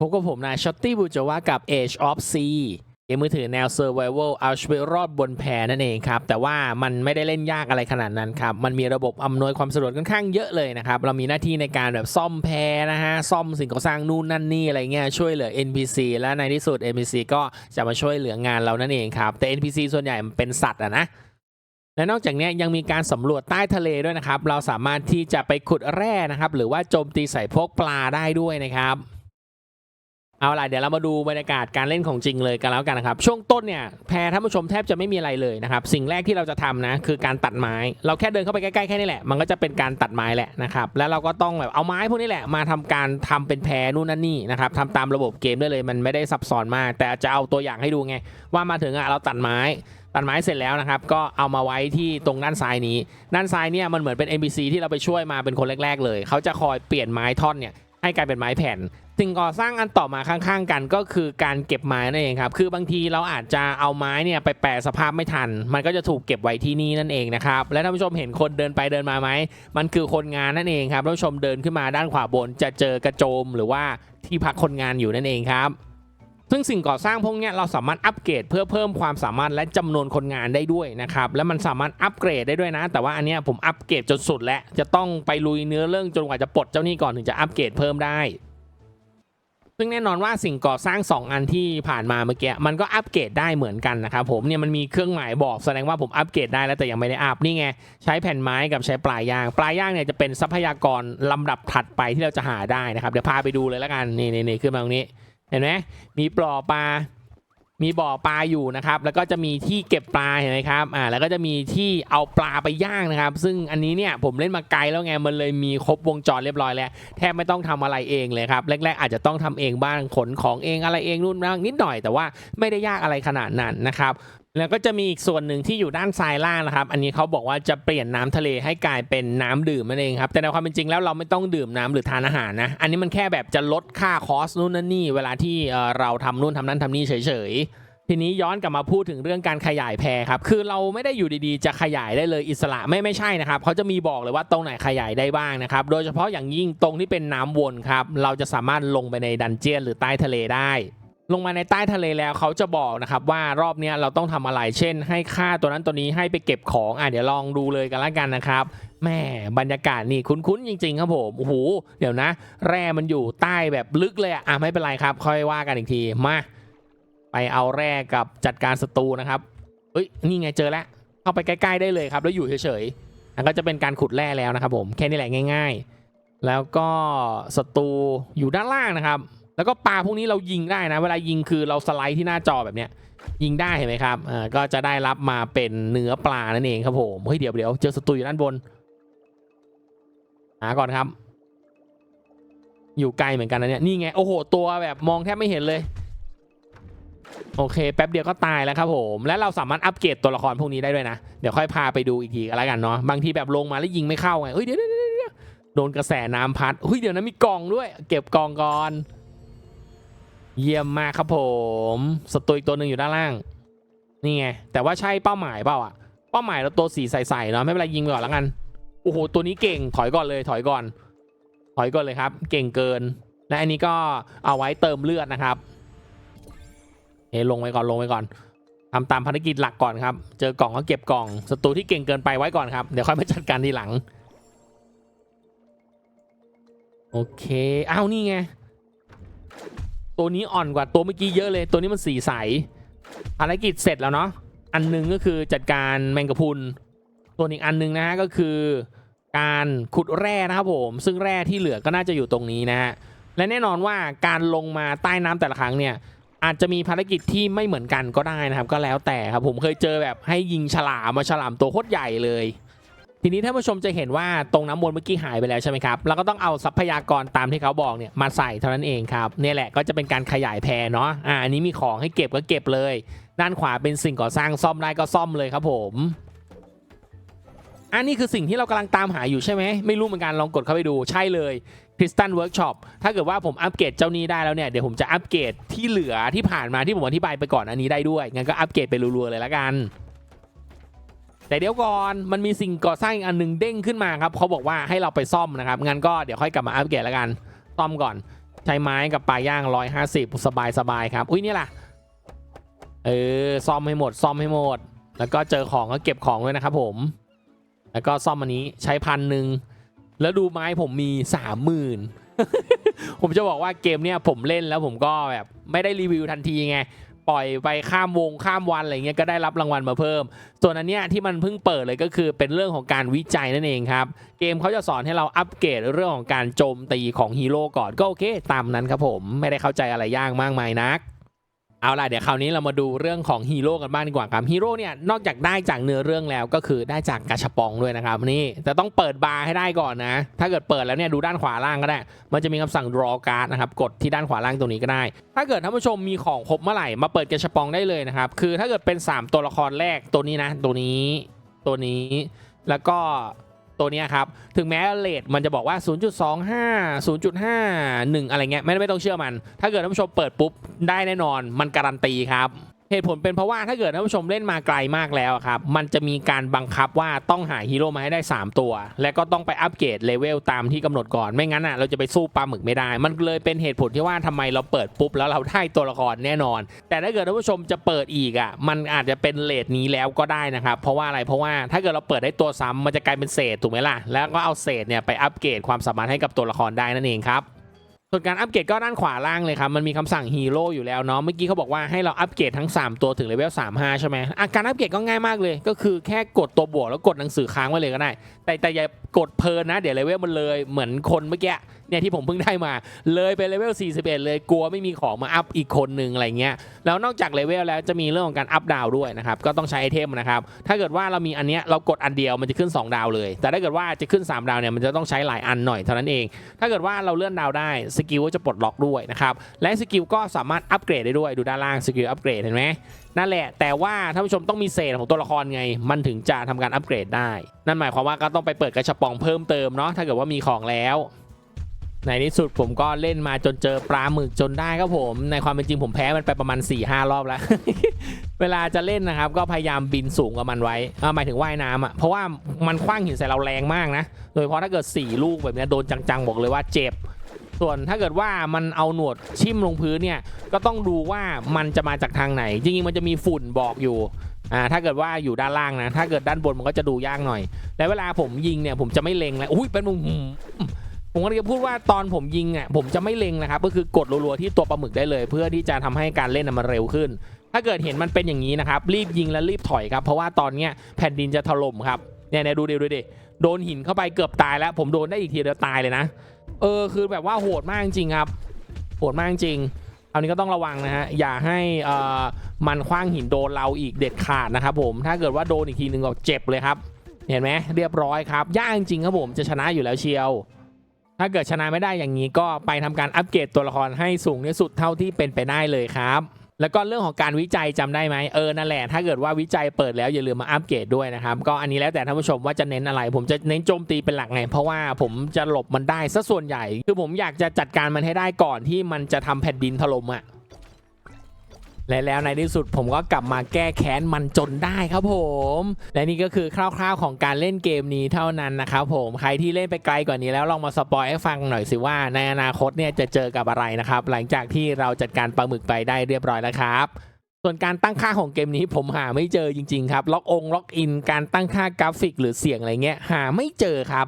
พบกับผมนายช็อตตี้บูจาวากับ Age of Sea เกมมือถือแนว Survival เอาชีวิตรอดบนแพนั่นเองครับ แต่ว่ามันไม่ได้เล่นยากอะไรขนาดนั้นครับ มันมีระบบอำนวยความสะดวกค่อนข้างเยอะเลยนะครับ เรามีหน้าที่ในการแบบซ่อมแพนะฮะ ซ่อมสิ่งก่อสร้างนู่นนั่นนี่อะไรเงี้ยช่วยเหลือ NPC และในที่สุด NPC ก็จะมาช่วยเหลืองานเรานั่นเองครับแต่ NPC ส่วนใหญ่มันเป็นสัตว์อะนะและนอกจากนี้ยังมีการสำรวจใต้ทะเลด้วยนะครับ เราสามารถที่จะไปขุดแร่นะครับหรือว่าโจมตีใส่พวกปลาได้ด้วยนะครับ เอาล่ะเดี๋ยวเรามาดูบรรยากาศการเล่นของจริงเลยกันแล้วกันนะครับช่วงต้นเนี่ยแพรท่านผู้ชมแทบจะไม่มีอะไรเลยนะครับสิ่งแรกที่เราจะทำนะคือการตัดไม้ เราแค่เดินเข้าไปใกล้ๆแค่นี้แหละ มันก็จะเป็นการตัดไม้แหละนะครับแล้วเราก็ต้องแบบเอาไม้พวกนี้แหละมาทำการทำเป็นแพรนู่นนั่นนี่นะครับทำตามระบบเกมได้เลยมันไม่ได้ซับซ้อนมาก แต่จะเอาตัวอย่างให้ดูไง ว่ามาถึงอะเราตัดไม้ตัดไม้เสร็จแล้วนะครับ ก็เอามาไว้ที่ตรงด้านซ้ายนี้ ด้านซ้ายเนี่ยมันเหมือนเป็น NPC ที่เราไปช่วยมาเป็นคนแรก ๆ เลย เขาจะคอยเปลี่ยนไม้ท่อนเนี่ย ให้กลายเป็นไม้แผ่นสิ่งก่อสร้างอันต่อมาข้างๆกันก็คือการเก็บไม้นั่นเองครับ คือบางทีเราอาจจะเอาไม้เนี่ยไปแปรสภาพไม่ทัน มันก็จะถูกเก็บไว้ที่นี่นั่นเองนะครับ และท่านผู้ชมเห็นคนเดินไปเดินมาไหม มันคือคนงานนั่นเองครับ ท่านผู้ชมเดินขึ้นมาด้านขวาบนจะเจอกระโจมหรือว่าที่พักคนงานอยู่นั่นเองครับ ซึ่งสิ่งก่อสร้างพวกนี้เราสามารถอัปเกรดเพื่อเพิ่มความสามารถและจำนวนคนงานได้ด้วยนะครับและมันสามารถอัปเกรดได้ด้วยนะ แต่ว่าอันนี้ผมอัปเกรดจนสุดแล้วจะต้องไปลุยเนื้อเรื่องจนกว่าจะปลดเจ้านี้ก่อนถึงจะอัปเกรดเพิ่มได้ซึ่งแน่นอนว่าสิ่งก่อสร้าง 2 อันที่ผ่านมาเมื่อกี้มันก็อัปเกรดได้เหมือนกันนะครับผมเนี่ยมันมีเครื่องหมายบอกแสดงว่าผมอัปเกรดได้แล้วแต่ยังไม่ได้อัพนี่ไงใช้แผ่นไม้กับใช้ปลายยาง ปลายยางเนี่ยจะเป็นทรัพยากรลำดับถัดไปที่เราจะหาได้นะครับเดี๋ยวพาไปดูเลยแล้วกันนี่นี่นี่ขึ้นมาตรงนี้ เห็นไหมมีปลอปลา มีบ่อปลาอยู่นะครับ แล้วก็จะมีที่เก็บปลาเห็นไหมครับอ่าแล้วก็จะมีที่เอาปลาไปย่างนะครับ ซึ่งอันนี้เนี่ยผมเล่นมาไกลแล้วไงมันเลยมีครบวงจรเรียบร้อยแล้วแทบไม่ต้องทำอะไรเองเลยครับแรกๆอาจจะต้องทำเองบ้างขนของเองอะไรเองนู่นนั่นนิดหน่อยแต่ว่าไม่ได้ยากอะไรขนาดนั้นนะครับ แล้วก็จะมีอีกส่วนหนึ่งที่อยู่ด้านซ้ายล่างนะครับ อันนี้เขาบอกว่าจะเปลี่ยนน้ำทะเลให้กลายเป็นน้ำดื่มนั่นเองครับ แต่ในความเป็นจริงแล้วเราไม่ต้องดื่มน้ำหรือทานอาหารนะ อันนี้มันแค่แบบจะลดค่าคอสนู่นนั่นนี่ เวลาที่เราทำนู่นทำนั่นทำนี่เฉยๆ ทีนี้ย้อนกลับมาพูดถึงเรื่องการขยายแพรครับ คือเราไม่ได้อยู่ดีๆ จะขยายได้เลยอิสระไม่ไม่ใช่นะครับ เขาจะมีบอกเลยว่าตรงไหนขยายได้บ้างนะครับ โดยเฉพาะอย่างยิ่งตรงที่เป็นน้ำวนครับ เราจะสามารถลงไปในดันเจียนหรือใต้ทะเลได้ ลงมาในใต้ทะเลแล้วเขาจะบอกนะครับว่ารอบนี้เราต้องทำอะไรเช่น ให้ค่าตัวนั้นตัวนี้ให้ไปเก็บของอะเดี๋ยวลองดูเลยกันละกันนะครับแม่บรรยากาศนี่คุ้นๆจริง ๆ ครับผมโอ้โหเดี๋ยวนะ แร่มันอยู่ใต้แบบลึกเลยอะอะไม่เป็นไรครับ ค่อยว่ากันอีกทีมาไปเอาแร่กับจัดการศัตรูนะครับเอ้ยนี่ไงเจอแล้วเข้าไปใกล้ ๆได้เลยครับ แล้วอยู่เฉยๆแล้วก็จะเป็นการขุดแร่แล้วนะครับผมแค่นี้แหละง่าย ๆ แล้วก็ศัตรูอยู่ด้านล่างนะครับ แล้วก็ปลาพวกนี้เรายิงได้นะ เวลายิงคือเราสไลด์ที่หน้าจอแบบเนี้ย ยิงได้เห็นไหมครับอ่าก็จะได้รับมาเป็นเนื้อปลานั่นเองครับผมเฮ้ยเดี๋ยวเดี๋ยวเจอศัตรูอยู่ด้านบนหาก่อนครับ อยู่ไกลเหมือนกันนะเนี่ยนี่ไงโอ้โหตัวแบบมองแทบไม่เห็นเลย โอเค แป๊บเดียวก็ตายแล้วครับผมและเราสามารถอัปเกรดตัวละครพวกนี้ได้ด้วยนะเดี๋ยวค่อยพาไปดูอีกทีก็แล้วกันเนาะบางทีแบบลงมาแล้วยิงไม่เข้าไงเฮ้ยเดี๋ยวดนโดนกระแสน้ำพัดเฮ้ยเดี๋ยวนะมีกล่องด้วย เก็บกล่องก่อน เยี่ยมมากครับผมศัตรูอีกตัวหนึ่งอยู่ด้านล่าง นี่ไง แต่ว่าใช่เป้าหมายเปล่าอะเป้าหมายเราตัวสีใสๆเนาะไม่เป็นไรยิงไปก่อนแล้วกัน โอ้โห ตัวนี้เก่งถอยก่อนเลยถอยก่อน ถอยก่อนเลยครับ เก่งเกิน และอันนี้ก็เอาไว้เติมเลือดนะครับเฮ้ลงไปก่อนลงไปก่อนทำตามภารกิจหลักก่อนครับ เจอกล่องก็เก็บกล่องศัตรูที่เก่งเกินไปไว้ก่อนครับเดี๋ยวค่อยมาจัดการทีหลัง โอเคอ้าวนี่ไง ตัวนี้อ่อนกว่าตัวเมื่อกี้เยอะเลย ตัวนี้มันสีใสภารกิจเสร็จแล้วเนาะอันหนึงก็คือจัดการแมงกะพุนส่วนอีกอันหนึงนะฮะก็คือ การขุดแร่นะครับผม ซึ่งแร่ที่เหลือก็น่าจะอยู่ตรงนี้นะฮะและแน่นอนว่าการลงมาใต้น้ำแต่ละครั้งเนี่ยอาจจะมีภารกิจที่ไม่เหมือนกันก็ได้นะครับ ก็แล้วแต่ครับผมเคยเจอแบบให้ยิงฉลามมาฉลามตัวโคตรใหญ่เลย ทีนี้ท่านผู้ชมจะเห็นว่าตรงน้ำวนเมื่อกี้หายไปแล้วใช่ไหมครับเราก็ต้องเอาทรัพยากรตามที่เขาบอกเนี่ยมาใส่เท่านั้นเองครับนี่แหละก็จะเป็นการขยายแพรเนาะอ่าอันนี้มีของให้เก็บก็เก็บเลย ด้านขวาเป็นสิ่งก่อสร้างซ่อมได้ก็ซ่อมเลยครับผมอันนี้คือสิ่งที่เรากำลังตามหาอยู่ใช่ไหมไม่รู้เหมือนกันลองกดเข้าไปดูใช่เลย Crystal Workshop ถ้าเกิดว่าผมอัปเกรดเจ้านี้ได้แล้วเนี่ยเดี๋ยวผมจะอัปเกรดที่เหลือที่ผ่านมาที่ผมอธิบายไปก่อนอันนี้ได้ด้วยงั้นก็อัปเกรดไปรัวๆเลยละกัน แต่เดี๋ยวก่อนมันมีสิ่งก่อสร้างอีกอันหนึ่งเด้งขึ้นมาครับเขาบอกว่าให้เราไปซ่อมนะครับงั้นก็เดี๋ยวค่อยกลับมาอัปเกรดแล้วกันซ่อมก่อน ใช้ไม้กับปลาย่าง 150 สบายสบายครับ อุ้ยนี่ล่ะเออซ่อมให้หมดซ่อมให้หมด แล้วก็เจอของก็เก็บของด้วยนะครับผมแล้วก็ซ่อมอันนี้ใช้พันหนึ่งแล้วดูไม้ผมมีสามหมื่นผมจะบอกว่าเกมเนี้ยผมเล่นแล้วผมก็แบบไม่ได้รีวิวทันทีไง ปล่อยไปข้ามวงข้ามวันอะไรเงี้ยก็ได้รับรางวัลมาเพิ่ม ส่วนอันเนี้ยที่มันเพิ่งเปิดเลยก็คือเป็นเรื่องของการวิจัยนั่นเองครับ เกมเขาจะสอนให้เราอัปเกรดเรื่องของการโจมตีของฮีโร่ก่อนก็โอเค ตามนั้นครับผมไม่ได้เข้าใจอะไรยากมากมายนัก เอาล่ะเดี๋ยวคราวนี้เรามาดูเรื่องของฮีโร่กันบ้างดีกว่าครับฮีโร่เนี่ยนอกจากได้จากเนื้อเรื่องแล้วก็คือได้จากกาชปองด้วยนะครับนี่แต่ต้องเปิดบาร์ให้ได้ก่อนนะ ถ้าเกิดเปิดแล้วเนี่ยดูด้านขวาล่างก็ได้ มันจะมีคำสั่ง draw card นะครับกดที่ด้านขวาล่างตรงนี้ก็ได้ ถ้าเกิดท่านผู้ชมมีของครบเมื่อไหร่มาเปิดกาชปองได้เลยนะครับคือถ้าเกิดเป็น 3 ตัวละครแรกตัวนี้นะ ตัวนี้ตัวนี้แล้วก็ ตัวนี้ครับ ถึงแม้เลทมันจะบอกว่า 0.25 0.51 อะไรเงี้ยไม่ไม่ต้องเชื่อมัน ถ้าเกิดท่านผู้ชมเปิดปุ๊บ ได้แน่นอนมันการันตีครับ เหตุผลเป็นเพราะว่าถ้าเกิดท่านผู้ชมเล่นมาไกลมากแล้วครับ มันจะมีการบังคับว่าต้องหาฮีโร่มาให้ได้ 3 ตัว และก็ต้องไปอัปเกรดเลเวลตามที่กำหนดก่อน ไม่งั้นอะเราจะไปสู้ปลาหมึกไม่ได้ มันเลยเป็นเหตุผลที่ว่าทำไมเราเปิดปุ๊บแล้วเราได้ตัวละครแน่นอน แต่ถ้าเกิดท่านผู้ชมจะเปิดอีกอะมันอาจจะเป็นเลทนี้แล้วก็ได้นะครับเพราะว่าอะไรเพราะว่าถ้าเกิดเราเปิดได้ตัวซ้ำมันจะกลายเป็นเศษถูกไหมล่ะแล้วก็เอาเศษเนี่ยไปอัปเกรดความสามารถให้กับตัวละครได้นั่นเองครับ ส่วนการอัปเกรดก็ด้านขวาล่างเลยครับ มันมีคำสั่งฮีโร่อยู่แล้วเนาะ เมื่อกี้เขาบอกว่าให้เราอัปเกรดทั้ง 3 ตัวถึงเลเวล35 ใช่ไหมอะการอัปเกรดก็ง่ายมากเลย ก็คือแค่กดตัวบวกแล้วกดหนังสือค้างไว้เลยก็ได้ แต่แต่อย่ากดเพลินนะ เดี๋ยวเลเวลมันเลย เหมือนคนเมื่อกี้เนี่ยที่ผมเพิ่งได้มา เลยไปเลเวล 41 เลยกลัวไม่มีของมาอัพอีกคนหนึ่งอะไรเงี้ยแล้วนอกจากเลเวลแล้วจะมีเรื่องของการอัพดาวด้วยนะครับก็ต้องใช้ไอเทมนะครับถ้าเกิดว่าเรามีอันเนี้ยเรากดอันเดียวมันจะขึ้น 2 ดาวเลย แต่ถ้าเกิดว่าจะขึ้น 3 ดาวเนี่ยมันจะต้องใช้หลายอันหน่อยเท่านั้นเอง ถ้าเกิดว่าเราเลื่อนดาวได้สกิลก็จะปลดล็อกด้วยนะครับและสกิลก็สามารถอัปเกรดได้ด้วยดูด้านล่างสกิลอัปเกรดเห็นไหมนั่นแหละ แต่ว่าท่านผู้ชมต้องมีเศษของตัวละครไง มันถึงจะทำการอัปเกรดได้ นั่นหมายความว่าก็ต้องไปเปิดกระชับปองเพิ่มเติมเนาะถ้าเกิดว่ามีของแล้ว ในที่สุดผมก็เล่นมาจนเจอปลาหมึกจนได้ครับผม ในความเป็นจริงผมแพ้มันไปประมาณ4ี่ห้ารอบแล้ว เวลาจะเล่นนะครับ ก็พยายามบินสูงกับมันไว้อ่าหมายถึงว่ายน้ำอะเพราะว่ามันคว้างหินใส่เราแรงมากนะ โดยเฉพาะถ้าเกิด 4 ลูกแบบนี้โดนจังๆบอกเลยว่าเจ็บส่วนถ้าเกิดว่ามันเอาหนวดชิมลงพื้นเนี่ยก็ต้องดูว่ามันจะมาจากทางไหน จริงๆมันจะมีฝุ่นบอกอยู่อ่าถ้าเกิดว่าอยู่ด้านล่างนะ ถ้าเกิดด้านบนมันก็จะดูยากหน่อย แล้วเวลาผมยิงเนี่ยผมจะไม่เล็งแล้วอุ้ยเป็นมุม ผมก็จะพูดว่าตอนผมยิงอะผมจะไม่เล็งนะครับก็คือกดรัวๆที่ตัวปลาหมึกได้เลย เพื่อที่จะทำให้การเล่นมันเร็วขึ้น ถ้าเกิดเห็นมันเป็นอย่างนี้นะครับรีบยิงและรีบถอยครับเพราะว่าตอนเนี้ยแผ่นดินจะถล่มครับเนี่ยเนี่ยดูดิดูดิโดนหินเข้าไปเกือบตายแล้ว ผมโดนได้อีกทีเดียวตายเลยนะ เออคือแบบว่าโหดมากจริงครับ โหดมากจริงเอานี้ก็ต้องระวังนะฮะอย่าให้อ่อมันคว้างหินโดนเราอีกเด็ดขาดนะครับผมถ้าเกิดว่าโดนอีกทีหนึ่งก็เจ็บเลยครับ เห็นไหมเรียบร้อยครับยากจริงครับผมจะชนะอยู่แล้วเชียว ถ้าเกิดชนะไม่ได้อย่างนี้ก็ไปทำการอัปเกรดตัวละครให้สูงที่สุดเท่าที่เป็นไปได้เลยครับแล้วก็เรื่องของการวิจัยจำได้ไหมเออนั่นแหละถ้าเกิดว่าวิจัยเปิดแล้วอย่าลืมมาอัปเกรดด้วยนะครับก็อันนี้แล้วแต่ท่านผู้ชมว่าจะเน้นอะไร ผมจะเน้นโจมตีเป็นหลักไงเพราะว่าผมจะหลบมันได้ซะส่วนใหญ่ คือผมอยากจะจัดการมันให้ได้ก่อนที่มันจะทำแผ่นดินถล่มอะ และแล้วในที่สุดผมก็กลับมาแก้แค้นมันจนได้ครับผม และนี่ก็คือคร่าวๆของการเล่นเกมนี้เท่านั้นนะครับผมใครที่เล่นไปไกลกว่านี้แล้วลองมาสปอยให้ฟังหน่อยสิว่าในอนาคตเนี่ยจะเจอกับอะไรนะครับ หลังจากที่เราจัดการปลาหมึกไปได้เรียบร้อยแล้วครับส่วนการตั้งค่าของเกมนี้ผมหาไม่เจอจริงๆครับ ล็อกองล็อกอิน การตั้งค่ากราฟิกหรือเสียงอะไรเงี้ยหาไม่เจอครับ